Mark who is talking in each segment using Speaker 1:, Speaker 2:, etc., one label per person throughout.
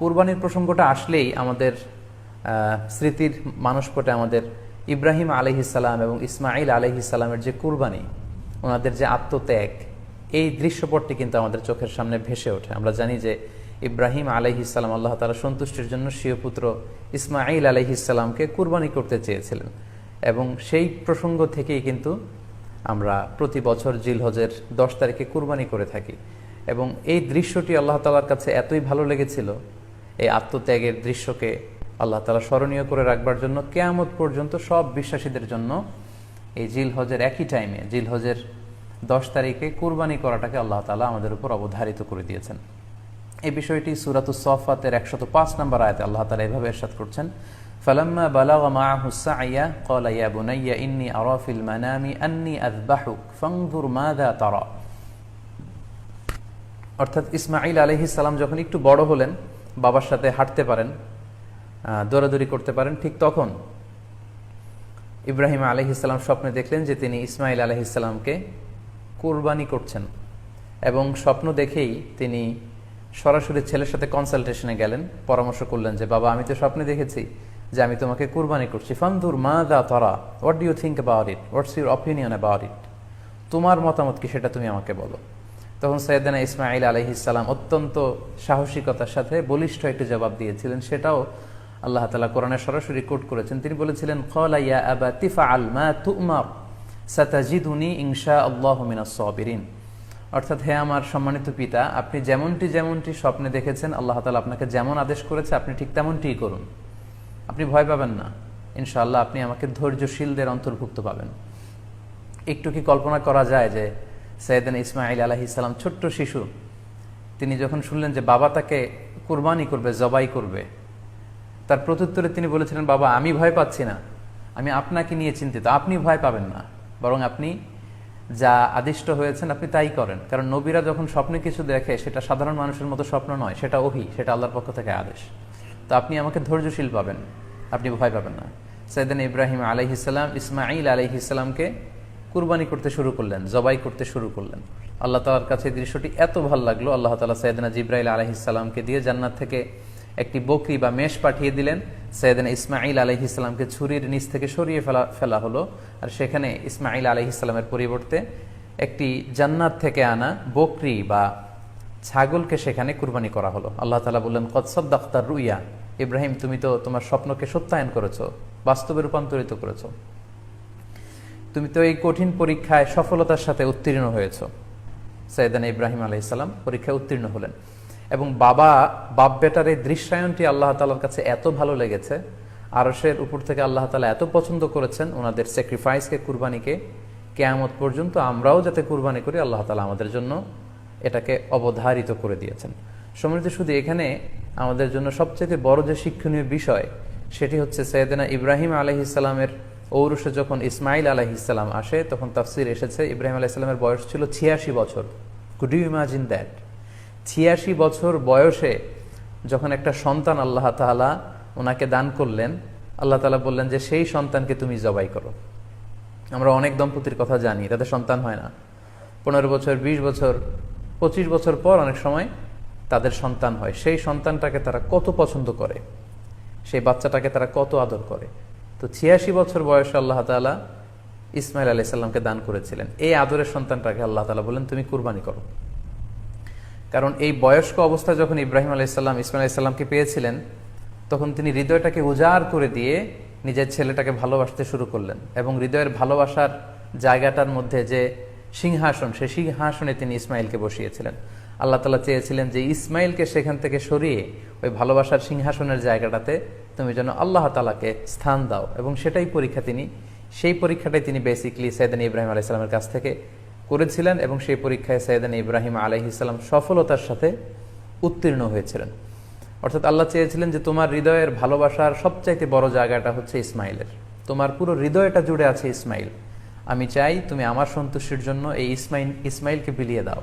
Speaker 1: কোরবানির প্রসঙ্গটা আসলেই আমাদের স্মৃতির মানসপটে আমাদের ইব্রাহিম আলহিসাল্লাম এবং ইসমাইল আলহিসাল্লামের যে কুরবানি, ওনাদের যে আত্মত্যাগ, এই দৃশ্যপটটি কিন্তু আমাদের চোখের সামনে ভেসে ওঠে। আমরা জানি যে ইব্রাহিম আলহিসাল্লাম আল্লাহ তালা সন্তুষ্টির জন্য স্বীয় পুত্র ইসমাইল আলহিসাল্লামকে কুরবানি করতে চেয়েছিলেন এবং সেই প্রসঙ্গ থেকেই কিন্তু আমরা প্রতি বছর জিলহজের দশ তারিখে কুরবানি করে থাকি। এবং এই দৃশ্যটি আল্লাহ তালার কাছে এতই ভালো লেগেছিল এই আত্মত্যাগের দৃশ্যকে আল্লাহ তালা স্মরণীয় করে রাখবার জন্য কেয়ামত পর্যন্ত সব বিশ্বাসীদের জন্য এই জিল হজের একই টাইমে জিল হজের দশ তারিখে কুরবানি করাটাকে আল্লাহ তালা আমাদের উপর অবধারিত করে দিয়েছেন। এই বিষয়টি সুরাত সফাতের একশত পাঁচ নম্বর আয়তে আল্লাহ তালা এভাবে এরশাদ করছেন, ফালাম্মা বালাগা মাআহু সাইয়া ক্বালা ইয়া বুনাইয়া ইন্নী আরা মানামি আন্নী আযবাহুক ফানজুর মাযা তারা। অর্থাৎ ইসমাইল আলহি সালাম যখন একটু বড় হলেন বাবার সাথে হাঁটতে পারেন দৌড়াদৌড়ি করতে পারেন, ঠিক তখন ইব্রাহিম আলহিসাল্লাম স্বপ্নে দেখলেন যে তিনি ইসমাইল আলহিসাল্লামকে কোরবানি করছেন এবং স্বপ্ন দেখেই তিনি সরাসরি ছেলের সাথে কনসালটেশনে গেলেন, পরামর্শ করলেন যে, বাবা, আমি তো স্বপ্নে দেখেছি যে আমি তোমাকে কুরবানি করছি। ফান্দুর মা দা তরা what do you think about it what's your opinion about it তোমার মতামত কি সেটা তুমি আমাকে বলো। তখন সৈয়দানা ইসমাইল আলহিসাল্লাম অত্যন্ত সাহসিকতার সাথে বলিষ্ঠ একটি জবাব দিয়েছিলেন। সেটাও আল্লাহ তালা কোরআনে সরাসরি কোট করেছেন। তিনি বলেছিলেন অর্থাৎ, হে আমার সম্মানিত পিতা, আপনি যেমনটি যেমনটি স্বপ্নে দেখেছেন, আল্লাহ তালা আপনাকে যেমন আদেশ করেছে, আপনি ঠিক তেমনটিই করুন। আপনি ভয় পাবেন না। ইনশাআল্লাহ আপনি আমাকে ধৈর্যশীলদের অন্তর্ভুক্ত পাবেন। একটু কি কল্পনা করা যায় যে সৈয়দান ইসমাইল আলাহিসাল্লাম ছোট্ট শিশু, তিনি যখন শুনলেন যে বাবা তাকে কুরবানি করবে, জবাই করবে, তার প্রত্যুত্তরে তিনি বলেছিলেন, বাবা, আমি ভয় পাচ্ছি না। আমি আপনাকে নিয়ে চিন্তিত। আপনি ভয় পাবেন না। বরং আপনি যা আদিষ্ট হয়েছেন, আপনি তাই করেন। কারণ নবীরা যখন স্বপ্নে কিছু দেখে, সেটা সাধারণ মানুষের মতো স্বপ্ন নয়, সেটা ওহি, সেটা আল্লাহর পক্ষ থেকে আদেশ। তো আপনি আমাকে ধৈর্যশীল পাবেন, আপনি ভয় পাবেন না। সৈয়দান ইব্রাহিম আলহিসাল্লাম ইসমাইল আলহিসাল্লামকে কুরবানি করতে শুরু করলেন, জবাই করতে শুরু করলেন। আল্লাহ তালার কাছে দৃশ্যটি এত ভালো লাগল। আল্লাহ তালা সৈয়দনা জিব্রাইল আলহিসাল্লামকে দিয়ে জান্নাত থেকে একটি বকরি বা মেষ পাঠিয়ে দিলেন। সৈয়দনা ইসমাইল আলহিসাল্লামকে ছুরির নিচ থেকে সরিয়ে ফেলা ফেলা হলো। আর সেখানে ইসমাইল আলহিসাল্লামের পরিবর্তে একটি জান্নাত থেকে আনা বকরি বা ছাগলকে সেখানে কুরবানি করা হলো। আল্লাহ তালা বললেন কৎসব দাক্তার রুইয়া। ইব্রাহিম, তুমি তো তোমার স্বপ্নকে সত্যায়ন করেছ, বাস্তবে রূপান্তরিত করেছ। তুমি তো এই কঠিন পরীক্ষায় সফলতার সাথে উত্তীর্ণ হয়েছ। সৈয়দান ইব্রাহিম আলাইসাল্লাম পরীক্ষায় উত্তীর্ণ হলেন। এবং বাবা বাপ বেটার এই দৃশ্যায়নটি আল্লাহ তালার কাছে এত ভালো লেগেছে আরসের উপর থেকে আল্লাহ তালা এত পছন্দ করেছেন, ওনাদের স্যাক্রিফাইসকে কুরবানিকে, কেয়ামত পর্যন্ত আমরাও যাতে কুরবানি করি, আল্লাহ তালা আমাদের জন্য এটাকে অবধারিত করে দিয়েছেন। সমৃদ্ধ শুধু এখানে আমাদের জন্য সবচেয়ে বড় যে শিক্ষণীয় বিষয়, সেটি হচ্ছে সৈয়দনা ইব্রাহিম আলহিসাল্লামের ঔরসে যখন ইসমাইল আলহিসাল্লাম আসে, তখন তাফসির এসেছে, ইব্রাহিম আলাইসাল্লামের বয়স ছিল ছিয়াশি বছর। কুড ইউ ইমাজিন দ্যাট ছিয়াশি বছর বয়সে যখন একটা সন্তান আল্লাহ তালা ওনাকে দান করলেন, আল্লাহ তালা বললেন যে, সেই সন্তানকে তুমি জবাই করো। আমরা অনেক দম্পতির কথা জানি, তাদের সন্তান হয় না। পনেরো বছর ২০ বছর, পঁচিশ বছর পর অনেক সময় তাদের সন্তান হয়। সেই সন্তানটাকে তারা কত পছন্দ করে, সেই বাচ্চাটাকে তারা কত আদর করে। তো ছিয়াশি বছর বয়সে আল্লাহ তালা ইসমাইল আলি সাল্লামকে দান করেছিলেন। এই আদরের সন্তানটাকে আল্লাহ তালা বলেন তুমি কুরবানি করো। কারণ এই বয়স্ক অবস্থায় যখন ইব্রাহিম আলাইসাল্লাম ইসমাইল আলাইসাল্লামকে পেয়েছিলেন, তখন তিনি হৃদয়টাকে উজাড় করে দিয়ে নিজের ছেলেটাকে ভালোবাসতে শুরু করলেন এবং হৃদয়ের ভালোবাসার জায়গাটার মধ্যে যে সিংহাসন, সেই সিংহাসনে তিনি ইসমাইলকে বসিয়েছিলেন। আল্লাহ তালা চেয়েছিলেন যে ইসমাইলকে সেখান থেকে সরিয়ে ওই ভালোবাসার সিংহাসনের জায়গাটাতে তুমি যেন আল্লাহ তালাকে স্থান দাও। এবং সেটাই পরীক্ষা তিনি, সেই পরীক্ষাটাই তিনি বেসিকলি সৈয়দান ইব্রাহিম আলাইসালামের কাছ থেকে করেছিলেন এবং সেই পরীক্ষায় সৈয়দান ইব্রাহিম আলহিসাল্লাম সফলতার সাথে উত্তীর্ণ হয়েছিলেন। অর্থাৎ আল্লাহ চেয়েছিলেন যে তোমার হৃদয়ের ভালোবাসার সবচাইতে বড় জায়গাটা হচ্ছে ইসমাইলের। তোমার পুরো হৃদয়টা জুড়ে আছে ইসমাইল। আমি চাই তুমি আমার সন্তুষ্টির জন্য এই ইসমাইল, ইসমাইলকে বিলিয়ে দাও।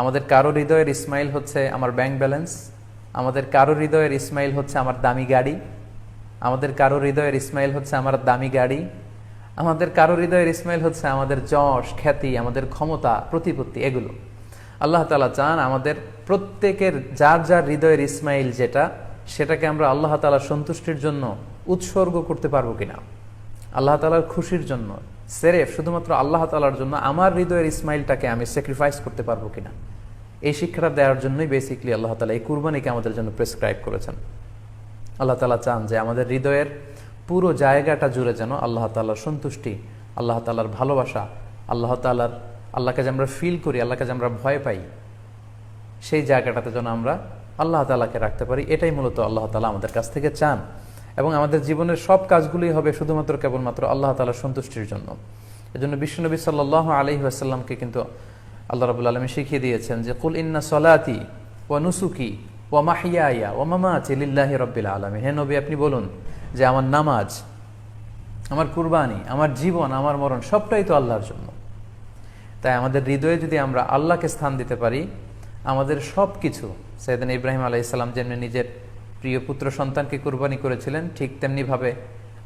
Speaker 1: আমাদের কারও হৃদয়ের ইসমাইল হচ্ছে আমার ব্যাংক ব্যালেন্স আমাদের কারও হৃদয়ের ইসমাইল হচ্ছে আমার দামি গাড়ি, আমাদের কারও হৃদয়ের ইসমাইল হচ্ছে আমার দামি গাড়ি, আমাদের কারও হৃদয়ের ইসমাইল হচ্ছে আমাদের যশ, খ্যাতি, আমাদের ক্ষমতা, প্রতিপত্তি, এগুলো। আল্লাহ তালা চান আমাদের প্রত্যেকের যার যার হৃদয়ের ইসমাইল যেটা, সেটাকে আমরা আল্লাহ তালা সন্তুষ্টির জন্য উৎসর্গ করতে পারব কিনা। আল্লাহ তালার খুশির জন্য, সেরেফ শুধুমাত্র আল্লাহ তালার জন্য আমার হৃদয়ের ইসমাইলটাকে আমি স্যাক্রিফাইস করতে পারব কিনা? এই শিক্ষাটা দেওয়ার জন্যই বেসিকলি আল্লাহ তালা এই কুরবানিকে আমাদের জন্য প্রেসক্রাইব করেছেন। আল্লাহ তালা চান যে আমাদের হৃদয়ের পুরো জায়গাটা জুড়ে যেন আল্লাহ তালার সন্তুষ্টি, আল্লাহ তালার ভালোবাসা, আল্লাহ তালার আল্লাহকে যে আমরা ফিল করি, আল্লাহকে যে আমরা ভয় পাই, সেই জায়গাটাতে যেন আমরা আল্লাহ তালাকে রাখতে পারি। এটাই মূলত আল্লাহ তালা আমাদের কাছ থেকে চান। এবং আমাদের জীবনের সব কাজগুলোই হবে শুধুমাত্র কেবলমাত্র আল্লাহ তালার সন্তুষ্টির জন্য। এজন্য বিশ্বনবী সাল্লাহ আলহি আসাল্লামকে কিন্তু আল্লাহ রাবুল আলমী শিখিয়ে দিয়েছেন যে, কুল ইন্না সলাতি ও নুসুকি ও মাহিয়া ও মামাচি লিল্লাহি রব্বিল আলমী হে নবী, আপনি বলুন যে, আমার নামাজ, আমার কুরবানি, আমার জীবন, আমার মরণ সবটাই তো আল্লাহর জন্য। তাই আমাদের হৃদয়ে যদি আমরা আল্লাহকে স্থান দিতে পারি, আমাদের সব কিছু সৈয়দিন ইব্রাহিম আলাহ ইসলাম যেমনি নিজের প্রিয় পুত্র সন্তানকে কুরবানি করেছিলেন, ঠিক তেমনিভাবে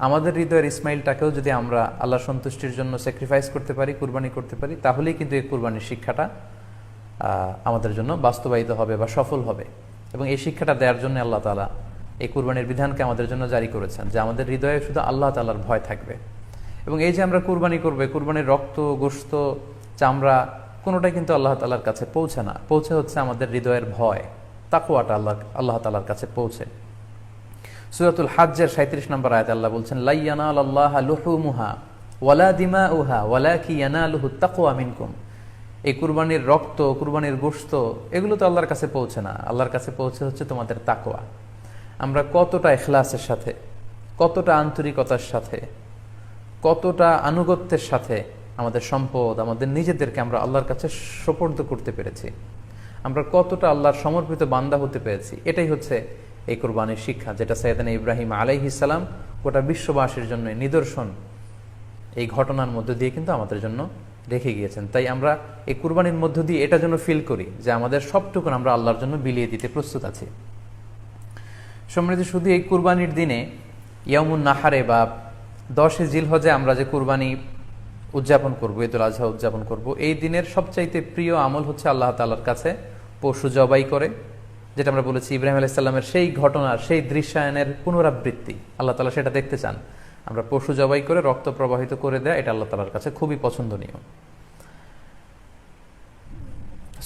Speaker 1: আমাদের হৃদয়ের ইসমাইলটাকেও যদি আমরা আল্লাহ সন্তুষ্টির জন্য স্যাক্রিফাইস করতে পারি, কুরবানি করতে পারি, তাহলেই কিন্তু এই কুরবানির শিক্ষাটা আমাদের জন্য বাস্তবায়িত হবে বা সফল হবে। এবং এই শিক্ষাটা দেওয়ার জন্য আল্লাহ তালা এই কুরবানির বিধানকে আমাদের জন্য জারি করেছেন, যে আমাদের হৃদয়ে শুধু আল্লাহ তালার ভয় থাকবে। এবং এই যে আমরা কুরবানি করবে, কুরবানির রক্ত গোস্ত চামড়া, কোনোটাই কিন্তু আল্লাহ তালার কাছে পৌঁছে না। পৌঁছে হচ্ছে আমাদের হৃদয়ের ভয়। তাকুয়াটা আল্লাহ আল্লাহ তালার কাছে পৌঁছে। সুরাতুল হাজ্জের সাঁত্রিশ নম্বর আয়াত আল্লাহ বলছেন লাইয়ানা আল্লাহ লুহুমুহা ওয়ালা দিমা উহা ওয়ালা কি ইয়ানা লুহু তাকুয়া মিনকুম। এই কুরবানির রক্ত, কুরবানির গোস্ত এগুলো তো আল্লাহর কাছে পৌঁছে না। আল্লাহর কাছে পৌঁছে হচ্ছে তোমাদের তাকোয়া আমরা কতটা এখলাসের সাথে, কতটা আন্তরিকতার সাথে, কতটা আনুগত্যের সাথে আমাদের সম্পদ, আমাদের নিজেদেরকে আমরা আল্লাহর কাছে সোপর্দ করতে পেরেছি। আমরা কতটা আল্লাহর সমর্পিত বান্দা হতে পেরেছি? এটাই হচ্ছে এই কোরবানির শিক্ষা, যেটা সৈয়দান ইব্রাহিম আলাইহিসাল্লাম গোটা বিশ্ববাসীর জন্য নিদর্শন। এই ঘটনার মধ্য দিয়ে কিন্তু আমাদের জন্য রেখে গিয়েছেন। তাই আমরা এই কুরবানির মধ্য দিয়ে এটা জন্য ফিল করি, যে আমাদের সবটুকুন আমরা আল্লাহর জন্য বিলিয়ে দিতে প্রস্তুত আছি। সমৃদ্ধ শুধু এই কুরবানির দিনে ইয়ামুন নাহারে বা দশে জিলহজে আমরা যে কুরবানি উদযাপন করব ঈদুল আজহা উদযাপন করব। এই দিনের সবচাইতে প্রিয় আমল হচ্ছে আল্লাহ তালার কাছে পশু জবাই করে, যেটা আমরা বলেছি ইব্রাহিম আলাইসাল্লামের সেই ঘটনার, সেই দৃশ্যায়নের পুনরাবৃত্তি। আল্লাহ তালা সেটা দেখতে চান। আমরা পশু জবাই করে রক্ত প্রবাহিত করে দেয়, এটা আল্লাহ তালার কাছে খুবই পছন্দনীয়।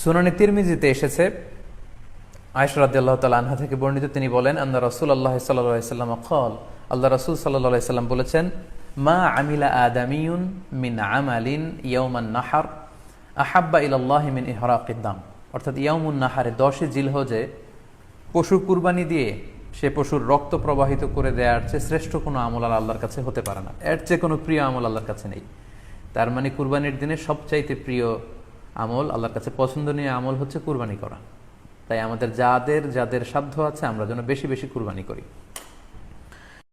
Speaker 1: সুনানি তিরমিজিতে এসেছে আয়সরাদ আল্লাহ তালা আনহা থেকে বর্ণিত তিনি বলেন, আন্না রসুল আল্লাহ সাল্লাম কল আল্লাহ রসুল সাল্লাহ সাল্লাম বলেছেন মা আমিলা আদামিউন মিন আমালিন ইয়ৌমান নাহার আহাব্বা ইলাল্লাহ মিন ইহরাকিদ্দাম অর্থাৎ ইয়ামুন নাহারে দশে জিলহজে পশু কুরবানি দিয়ে সে পশুর রক্ত প্রবাহিত করে দেওয়ার চেয়ে শ্রেষ্ঠ কোনো আমল আল্লাহর কাছে হতে পারে না। এর চেয়ে কোনো প্রিয় আমল আল্লাহর কাছে নেই। তার মানে কুরবানির দিনে সবচাইতে প্রিয় আমল আল্লাহর কাছে পছন্দনীয় আমল হচ্ছে কুরবানি করা। তাই আমাদের যাদের যাদের সাধ্য আছে আমরা যেন বেশি বেশি কুরবানি করি।